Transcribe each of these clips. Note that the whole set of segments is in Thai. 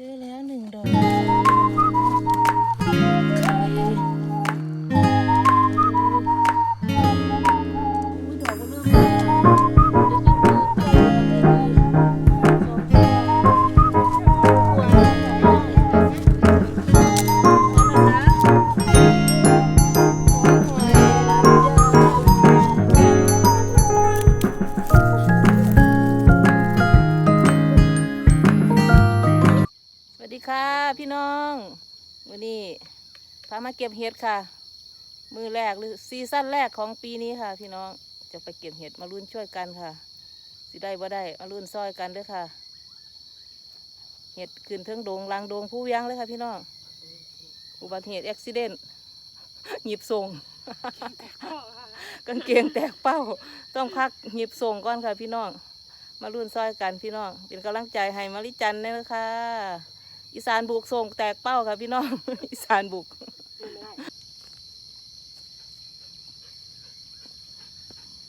จอแล้วหนึ่งดอก วันนี้พามาเก็บเห็ดค่ะ มือแรกหรือซีซั่นแรกของปีนี้ค่ะ พี่น้องจะไปเก็บเห็ดมารุ่นช่วยกันค่ะ สิได้บ่ได้มารุ่นซอยกันเด้วยค่ะ เห็ดขึ้นเทิงโดงลางโดงผู้เวียงเลยค่ะ พี่น้องอุบัติเหตุอุบิเหตุหยิบส่งกางเกงแตกเป้า ต้องพักหยิบส่งก่อนค่ะ พี่น้อง มารุ่นซอยกันพี่น้อง เป็นกำลังใจให้มาริจันเนี่ยนะคะ อีสานบุกส่งแตกเป้าค่ะพี่น้อง อีสานบุก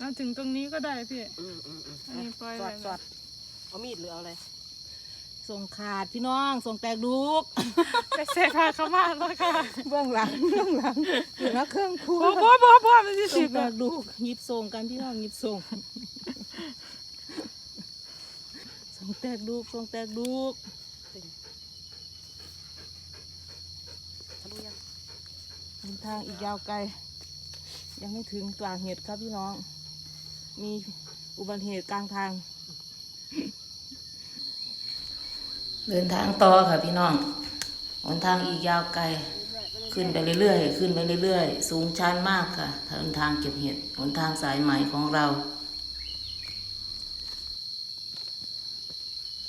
มาถึงตรงนี้ก็ได้พี่ อืมอืมอืมอันนี้ปล่อยสไว้อดนะสอดเอามีดหรือเอาอะไรส่งขาดพี่น้อง ส่งแตกดุกไปเสกขาเข้ามาแล้วค่ะเบื้องหลังเบื้องหลังเหลือเครื่องครัวบ่บ่บ่บ่มันจะส่สิงบแตกดุกหยิบส่งกันพี่น้องหยิบส่งส่งแตกดุกส่งแตกดุก ทะลุยัง เดิน ทางอีกยาวไกล ยังไม่ถึงกลางเหตุครับพี่น้อง มีอุบัติเหตุกลางทาง เดินทางต่อค่ะพี่น้องหนทางอีกยาวไกล ขึ้นไปเรื่อยๆ ขึ้นไปเรื่อยๆ สูงชันมากค่ะเดินทางเก็บเห็ดหนทางสายไหมของเรา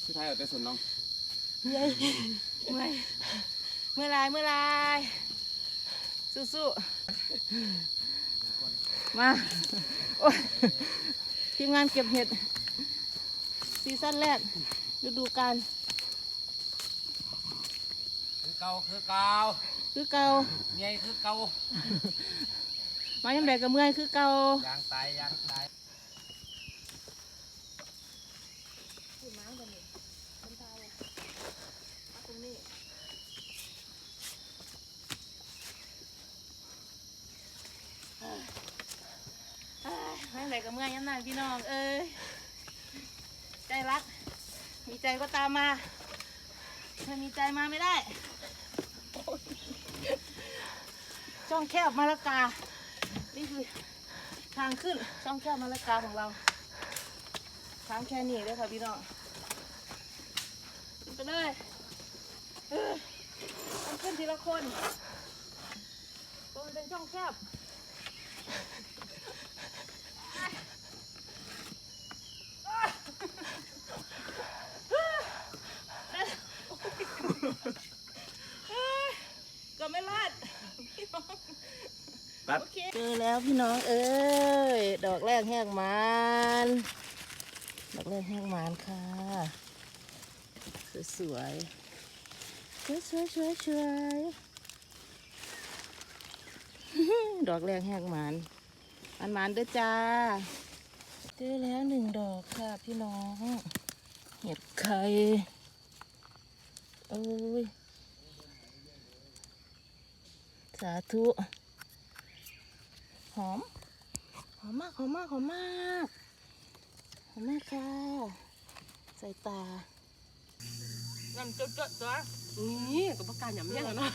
สุดท้ายเอาแต่ส่วนน้องเมื่อยเมื่อยเมื่อไรเมื่อไร สู้ๆ มาโอ้ยทีมงานเก็บเห็ด ซีซั่นแรกฤดูกาลคือเก่าคือเก่าคือเก่าเมียคือเก่ามายังแดกกับเมื่อยคือเก่ายางตายยางตาย มายังแดกกับเมื่อยย้ำนานพี่น้อง เอ้ยใจรัก มีใจก็ตามมาถ้ามีใจมาไม่ได้ ช่องแคบมาละกา นี่คือทางขึ้นช่องแคบมาละกาของเรา ทางแค่นี้เลยค่ะพี่น้องไปเลยเออต้องขึ้นทีละคนเพราะมันเป็นช่องแคบ ก็ไม่รอดตัดโอเคเจอแล้วพี่น้องเอ้ย ดอกแรกแหกมานดอกแรกแหกมานค่ะสวยสวยสวยสวยสวยๆดอกแรกแหกมาน มันมันๆเด้อจ้า เจอแล้วหนึ่งดอกค่ะพี่น้อง เห็ดไข่โอ้ย สาธุ หอม หอมมากหอมมากหอมมากหอมมากค่ะ ใส่ตานั่นจุดจุดตัวนี่กับประการหยำยังอะเนาะ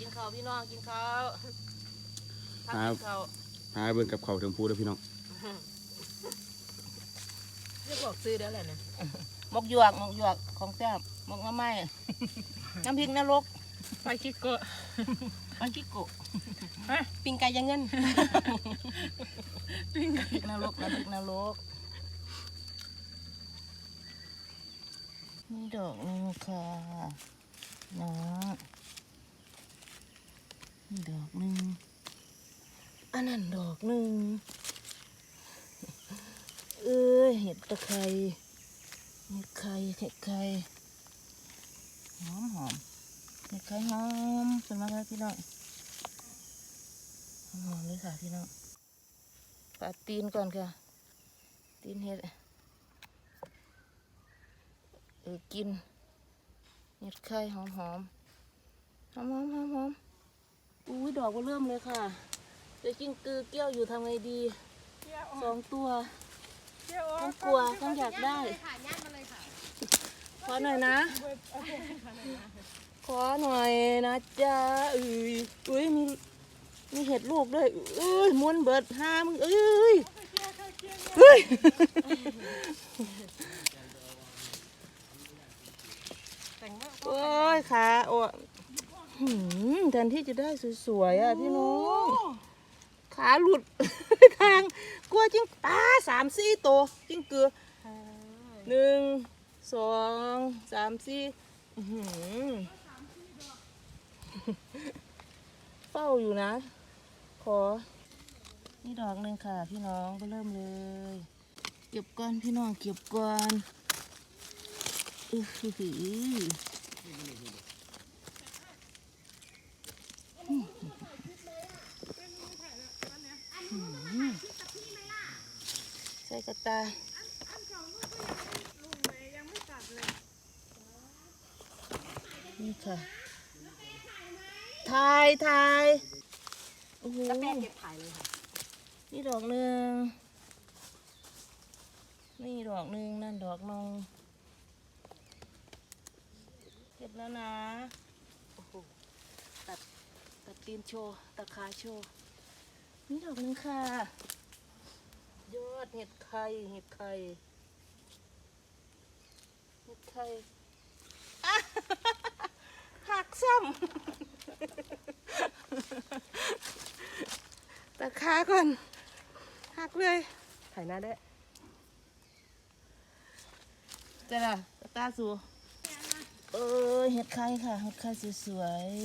กินข้าวกินข้าวพี่น้องกินข้าวพักกินข้าวหาเบิ่งกับเขาวถึงพูดแล้วพี่น้องเรียกบอกซื้อได้แหละเนี่ยหมกหยวกหมกหยวกของแซ่บหมกน้ำไม้น้ำพริกนรกไปคิดก็มันขี้โกะปิงไก่ยังเงินปิ้งน้ำพริกนรกน้ำพริกนรกนี่ดอกหนึงค่ะน้องนี่ ดอกหนึ่งอันนั้นดอกหนึ่งเอ้ยเห็ดตะไคร้เห็ดไข่เห็ดไข่หอมหอมเห็ดไข่หอมเป็นมากเลยพี่น้องหอมเลยค่ะพี่น้องปาดตีนก่อนค่ะ ตีนเห็ดเออกินเห็ดไข่หอมหอมหอมหอมหอมหอม อุ้ยดอกก็เริ่มเลยค่ะเดี๋ยวกิ้งกือเกี้ยวอยู่ทำไงดีสองตัวทั้งกลัวทั้งอยากได้ขอหน่อยนะ ขอหน่อยนะจ๊ะเอ้ยอุ้ยมีมีเห็ดลูกด้วยเอ้ยม้วนเบิดห้ามึงเอ้ยเฮ้ยแต่งว่าโอ้ยขาโอ้ หืมแทนที่จะได้สวยๆอะพี่น้องขาหลุด ทางกลัวจริงป้าสามสี่โตวจริงเกลือหนึ่งสองสามสี่อื้อหือเฝ้าอยู่นะ ขอ นี่ดอกหนึ่งค่ะ พี่น้องไปเริ่มเลย เก็บก่อนพี่น้องเก็บก่อนอือหือ ใส่กระตานี่ค่ะถ่ายถ่ายโอ้โหแล้วแม่เก็บถ่ายเลยค่ะ นี่ดอกหนึ่งนี่ดอกหนึ่งนั่นดอกนงเก็บแล้วนะ ตัดตีนโชว์ตัดขาโชว์นี่ดอกหนึ่งค่ะ ยอดเห็ดไข่เห็ดไข่เห็ดไข่อะหักซ้ำตัดขาก่อนหักเลยถ่ายหน้าได้เจ้าล่ะตาสูเออเห็ดไข่ค่ะเห็ดไข่สวยๆ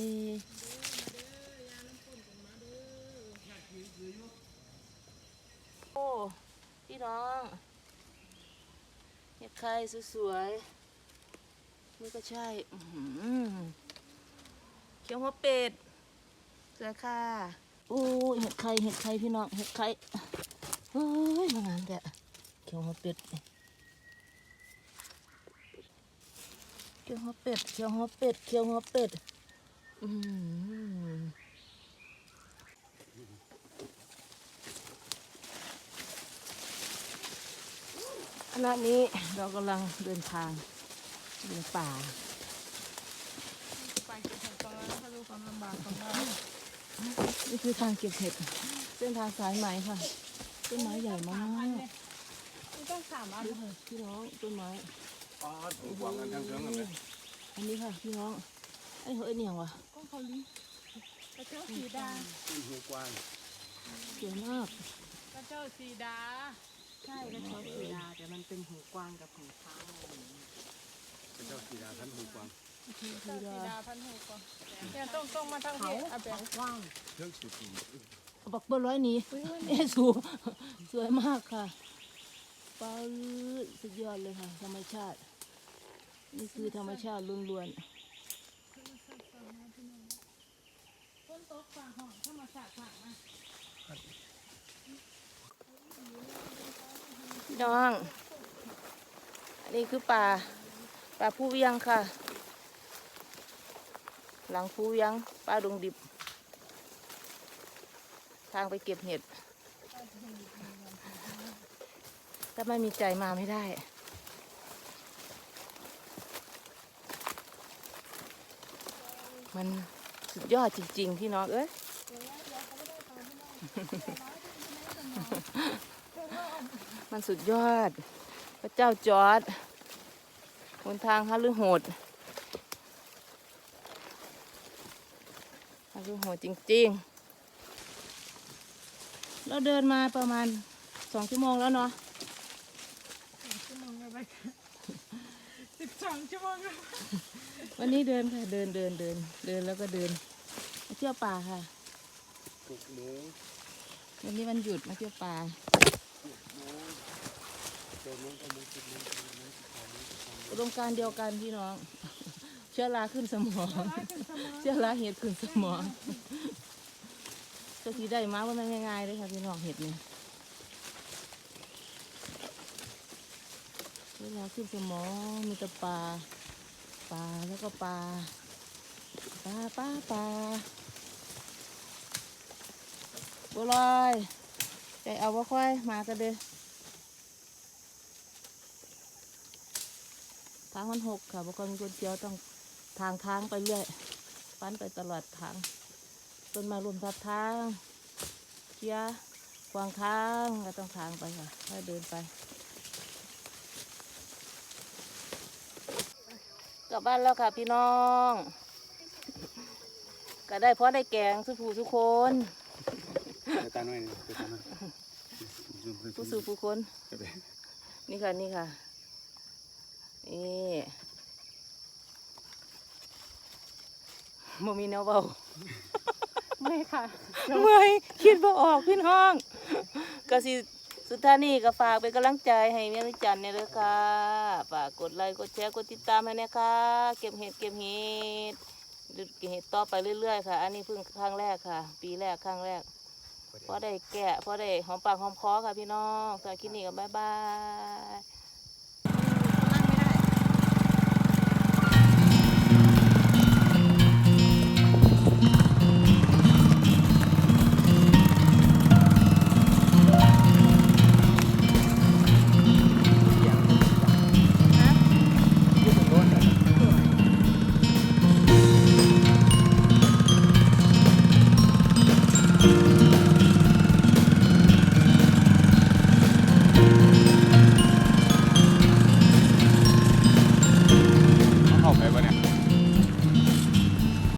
โอ้ พี่น้องเห็ดไข่สวยๆนี่ก็ใช่อืเขียวหัวเป็ดเสือค่ะโอ้เห็ดไข่เห็ดไข่พี่น้องเห็ดไข่เฮ้ยมางานแกเขียวหัวเป็ดเคี่ยวหัวเป็ดเคี่ยวหัวเป็ดเคี่ยวหัวเป็ดอืม ณะนี้เรากำลังเดินทางเดินป่าไปเก็บของตอนนั้นถ้ารู้ความลำบากของเรานี่คือทางเก็บเห็ดเส้นทางสายไหมค่ะต้นไม้ใหญ่มากไม่ต้องสามอันดูค่ะพี่น้องต้นไม้ปอดวางกันทางเทิงกันเลยอันนี้ค่ะพี่น้องไอ้เฮ้ยเนี่ยงวะก้องเขาลิ้นกระเจ้าสีดาขึ้นหัวกว้างสวยมากกระเจ้าสีดา ใช่แล้วเขาสีดาแต่มันเป็นหูกว้างกับหูช้างเป็นเจ้าสีดาท่านหัวกว้างเจ้าสีดาพันหกก่อนเนี่ยต้องต้องมาทางเพจอะแบเขาบกว้างเทิงสุดเอาบักเบอร์ร้อยหนี้เอสูสวยมากค่ะปลาสุดยอดเลยค่ะ ธรรมชาติ นี่คือธรรมชาติล้วนต้นโต๊ะฝาห้องถ้ามาสาดฝามา ๆ พี่น้อง อันนี้คือป่าป่าผู้เวียงค่ะ หลังผู้เวียงป่าดงดิบ ทางไปเก็บเห็ดถ้าไม่มีใจมาไม่ได้มันสุดยอดจริง ๆ พี่น้องเอ้ย มันสุดยอด พระเจ้าจอร์ดหนทางฮาลือโหดฮาลือโหดจริงๆ เราเดินมาประมาณสองชั่วโมงแล้วเนาะชั่วโมงอะไรกันสิบสองชั่วโมงแล้ววันนี้เดินค่ะ เดินเดินเดินเดินแล้วก็เดินมาเที่ยวป่าค่ะหกโมงวันนี้วันหยุดมาเที่ยวป่า เจ็ดโมงเก้าโมงสิบโมงสิบโมงสิบสองโมงสิบสามโมงอุดมการณ์เดียวกันพี่น้อง เชื้อราขึ้นสมอง เชื้อราเห็ดขึ้นสมองก็สีได้มาว่ามันง่ายๆเลยค่ะพี่น้องเห็ดนี่สวยเวลาขึ้นสมองมีแต่ปลาปลาแล้วก็ปลาปลาปลาปลาบัวลอย ใจเอาว่าค่อยมากันเด้อทางมันหกค่ะบางคนคนเดียวต้องทางทางไปเรื่อยฟันไปตลอดทางต้นม้รวมทับทางเกียร์ขวางทางก็ต้องทางไปค่ะค่อยเดินไป กลับบ้านแล้วค่ะพี่น้อง ก็ได้เพราะได้แกงสุผู้ทุกคนเดี๋ยวตาหน่อยนึงเดี๋ยวตาหน่อย ผู้สู่ผู้คนเดี๋ยวไปนี่ค่ะนี่ค่ะนี่โมมีแนวเบาไม่ค่ะเมื่อยคิดบ่ออกพี่น้องก็สิสุดท้ายนี้ก็ฝากเป็นกำลังใจให้เมียนิจันเนี่ยเลยค่ะฝากกดไลค์กดแชร์กดติดตามให้นะคะเก็บเห็ดเก็บเห็ดเก็บเห็ดต่อไปเรื่อยๆค่ะ อันนี้เพิ่งครั้งแรกค่ะ ปีแรกครั้งแรก พอได้แกะพอได้หอมปากหอมคอค่ะพี่น้องสำหรับคลิปนี้ก็บ๊ายบาย